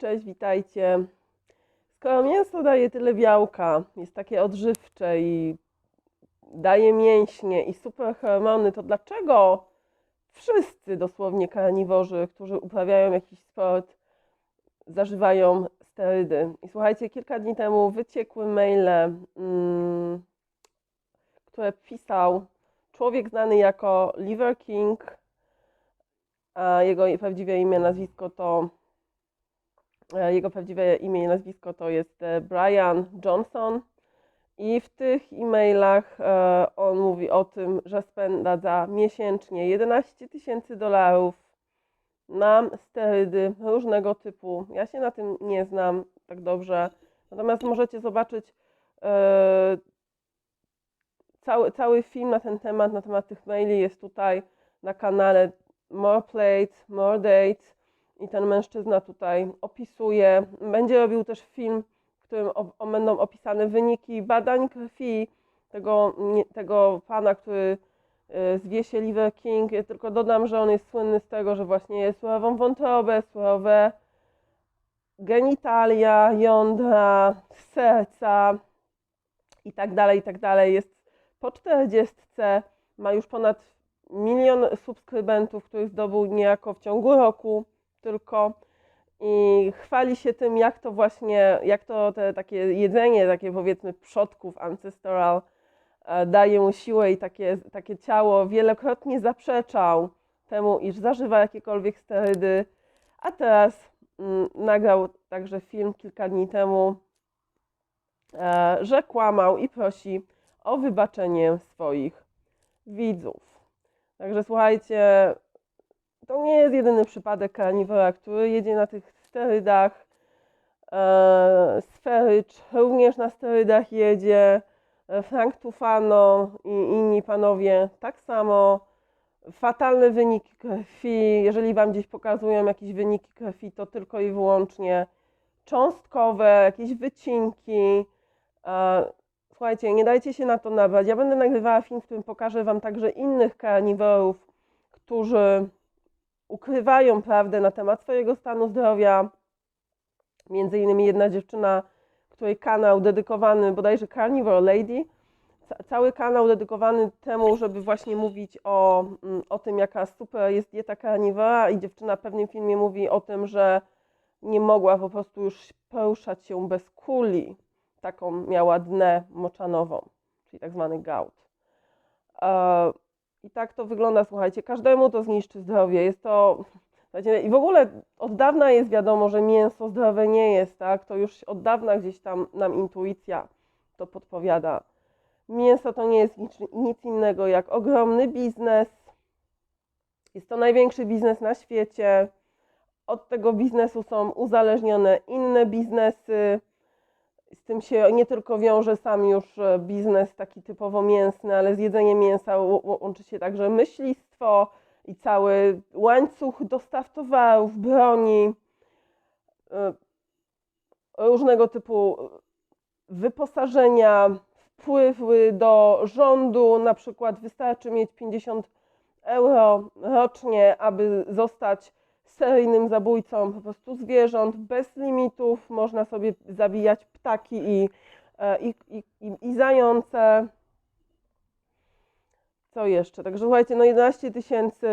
Cześć, witajcie. Skoro mięso daje tyle białka, jest takie odżywcze i daje mięśnie i super hormony, to dlaczego wszyscy dosłownie karniworzy, którzy uprawiają jakiś sport, zażywają sterydy? I słuchajcie, kilka dni temu wyciekły maile, mm, które pisał człowiek znany jako Liver King, a jego prawdziwe imię, nazwisko to Jego prawdziwe imię i nazwisko to jest e, Brian Johnson. I w tych e-mailach e, on mówi o tym, że spędza miesięcznie 11 tysięcy dolarów na sterydy różnego typu. Ja się na tym nie znam tak dobrze, natomiast możecie zobaczyć e, cały, cały film na ten temat, na temat tych maili jest tutaj na kanale More Plate, More Date i ten mężczyzna tutaj opisuje. Będzie robił też film, w którym będą opisane wyniki badań krwi tego, tego pana, który y, zwie się Liver King. Ja tylko dodam, że on jest słynny z tego, że właśnie jest surową wątrobę, surowe genitalia, jądra, serca i tak dalej, i tak dalej. Jest po 40, ma już ponad milion subskrybentów, których zdobył niejako w ciągu roku tylko i chwali się tym, jak to właśnie, jak to te takie jedzenie, takie powiedzmy przodków ancestral e, daje mu siłę i takie, takie ciało. Wielokrotnie zaprzeczał temu, iż zażywa jakiekolwiek sterydy, a teraz mm, nagrał także film kilka dni temu, e, że kłamał i prosi o wybaczenie swoich widzów. Także słuchajcie, to nie jest jedyny przypadek karniwora, który jedzie na tych sterydach. E, Sferycz również na sterydach jedzie. E, Frank Tufano i inni panowie tak samo. Fatalne wyniki krwi. Jeżeli Wam gdzieś pokazują jakieś wyniki krwi, to tylko i wyłącznie cząstkowe, jakieś wycinki. E, Słuchajcie, nie dajcie się na to nabrać. Ja będę nagrywała film, w którym pokażę Wam także innych karniworów, którzy ukrywają prawdę na temat swojego stanu zdrowia. Między innymi jedna dziewczyna, której kanał dedykowany, bodajże Carnivore Lady, ca- cały kanał dedykowany temu, żeby właśnie mówić o, mm, o tym, jaka super jest dieta karniwora i dziewczyna w pewnym filmie mówi o tym, że nie mogła po prostu już poruszać się bez kuli. Taką miała dnę moczanową, czyli tak zwany gout. I tak to wygląda, słuchajcie, każdemu to zniszczy zdrowie. Jest to. I w ogóle od dawna jest wiadomo, że mięso zdrowe nie jest, tak? To już od dawna gdzieś tam nam intuicja to podpowiada. Mięso to nie jest nic, nic innego jak ogromny biznes. Jest to największy biznes na świecie. Od tego biznesu są uzależnione inne biznesy. Z tym się nie tylko wiąże sam już e, biznes taki typowo mięsny, ale z jedzeniem mięsa łączy się także myślistwo i cały łańcuch dostaw towarów, broni, e, różnego typu wyposażenia, wpływy do rządu. Na przykład wystarczy mieć 50 euro rocznie, aby zostać seryjnym zabójcą po prostu zwierząt bez limitów. Można sobie zabijać ptaki i, e, i, i, i, i zające. Co jeszcze? Także słuchajcie, no 11 tysięcy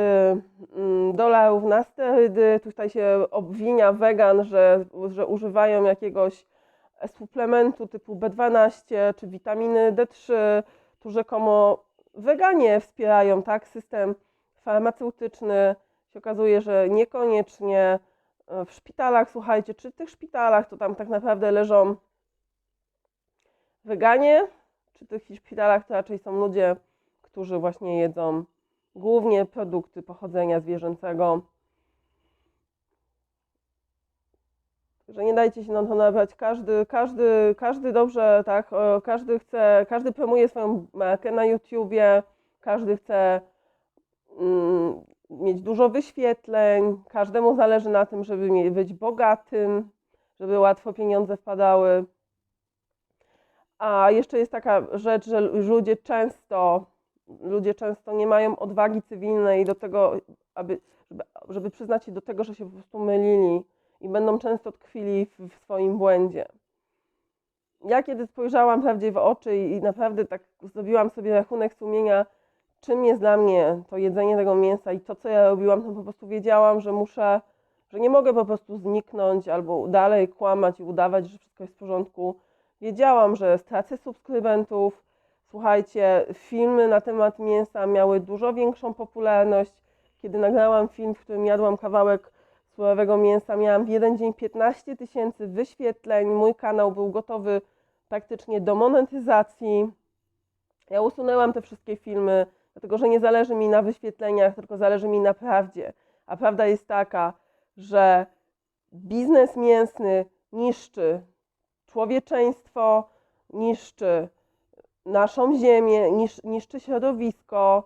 mm, dolarów na sterydy. Tutaj się obwinia wegan, że, że używają jakiegoś suplementu typu B12 czy witaminy D3. Tu rzekomo weganie wspierają tak, system farmaceutyczny się okazuje, że niekoniecznie e, w szpitalach, słuchajcie, czy w tych szpitalach to tam tak naprawdę leżą weganie, czy w tych szpitalach to raczej są ludzie, którzy właśnie jedzą głównie produkty pochodzenia zwierzęcego. Także nie dajcie się na to nabrać. Każdy, każdy, każdy dobrze, tak, każdy chce, każdy promuje swoją markę na YouTubie, każdy chce mm, mieć dużo wyświetleń, każdemu zależy na tym, żeby być bogatym, żeby łatwo pieniądze wpadały. A jeszcze jest taka rzecz, że ludzie często, ludzie często nie mają odwagi cywilnej do tego, aby, żeby, żeby przyznać się do tego, że się po prostu mylili i będą często tkwili w, w swoim błędzie. Ja kiedy spojrzałam prawdzie w oczy i, i naprawdę tak zrobiłam sobie rachunek sumienia, czym jest dla mnie to jedzenie tego mięsa i to, co ja robiłam, to po prostu wiedziałam, że muszę, że nie mogę po prostu zniknąć albo dalej kłamać i udawać, że wszystko jest w porządku. Wiedziałam, że stracę subskrybentów. Słuchajcie, filmy na temat mięsa miały dużo większą popularność. Kiedy nagrałam film, w którym jadłam kawałek surowego mięsa, miałam w jeden dzień 15 tysięcy wyświetleń. Mój kanał był gotowy praktycznie do monetyzacji. Ja usunęłam te wszystkie filmy, dlatego że nie zależy mi na wyświetleniach, tylko zależy mi na prawdzie. A prawda jest taka, że biznes mięsny niszczy człowieczeństwo, niszczy naszą ziemię, nisz, niszczy środowisko,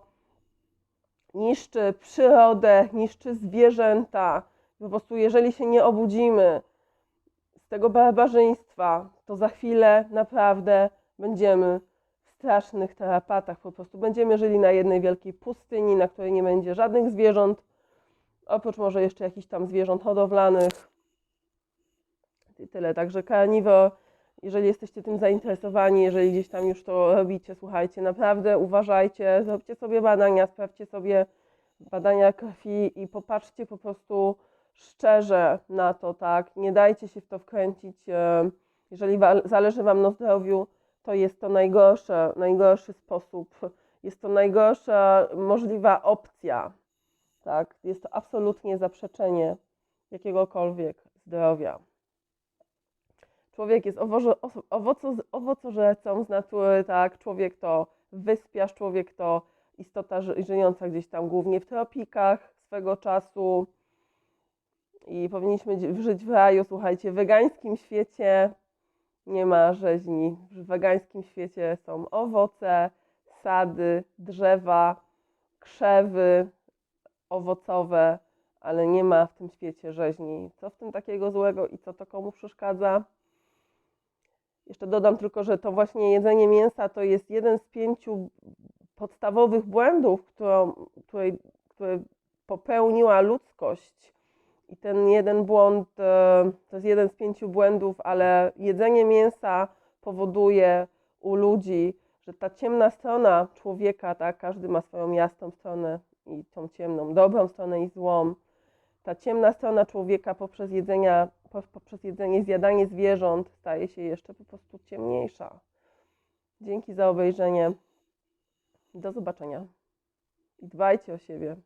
niszczy przyrodę, niszczy zwierzęta. Po prostu, jeżeli się nie obudzimy z tego barbarzyństwa, to za chwilę naprawdę będziemy strasznych tarapatach. Po prostu będziemy żyli na jednej wielkiej pustyni, na której nie będzie żadnych zwierząt, oprócz może jeszcze jakichś tam zwierząt hodowlanych. I tyle. Także karniwo, jeżeli jesteście tym zainteresowani, jeżeli gdzieś tam już to robicie, słuchajcie, naprawdę uważajcie, zróbcie sobie badania, sprawdźcie sobie badania krwi i popatrzcie po prostu szczerze na to, tak? Nie dajcie się w to wkręcić. e, Jeżeli zależy Wam na zdrowiu, to jest to najgorsze, najgorszy sposób, jest to najgorsza możliwa opcja, tak? Jest to absolutnie zaprzeczenie jakiegokolwiek zdrowia. Człowiek jest owoco, owoco, owocożercą z natury, tak? Człowiek to wyspiarz, człowiek to istota ży, żyjąca gdzieś tam głównie w tropikach swego czasu i powinniśmy żyć w raju, słuchajcie, w wegańskim świecie nie ma rzeźni. W wegańskim świecie są owoce, sady, drzewa, krzewy owocowe, ale nie ma w tym świecie rzeźni. Co w tym takiego złego i co to komu przeszkadza? Jeszcze dodam tylko, że to właśnie jedzenie mięsa to jest jeden z pięciu podstawowych błędów, której, które popełniła ludzkość. I ten jeden błąd e, to jest jeden z pięciu błędów, ale jedzenie mięsa powoduje u ludzi, że ta ciemna strona człowieka, tak, każdy ma swoją jasną stronę i tą ciemną, dobrą stronę i złą. Ta ciemna strona człowieka poprzez jedzenia, po- poprzez jedzenie, zjadanie zwierząt staje się jeszcze po prostu ciemniejsza. Dzięki za obejrzenie. Do zobaczenia. I dbajcie o siebie.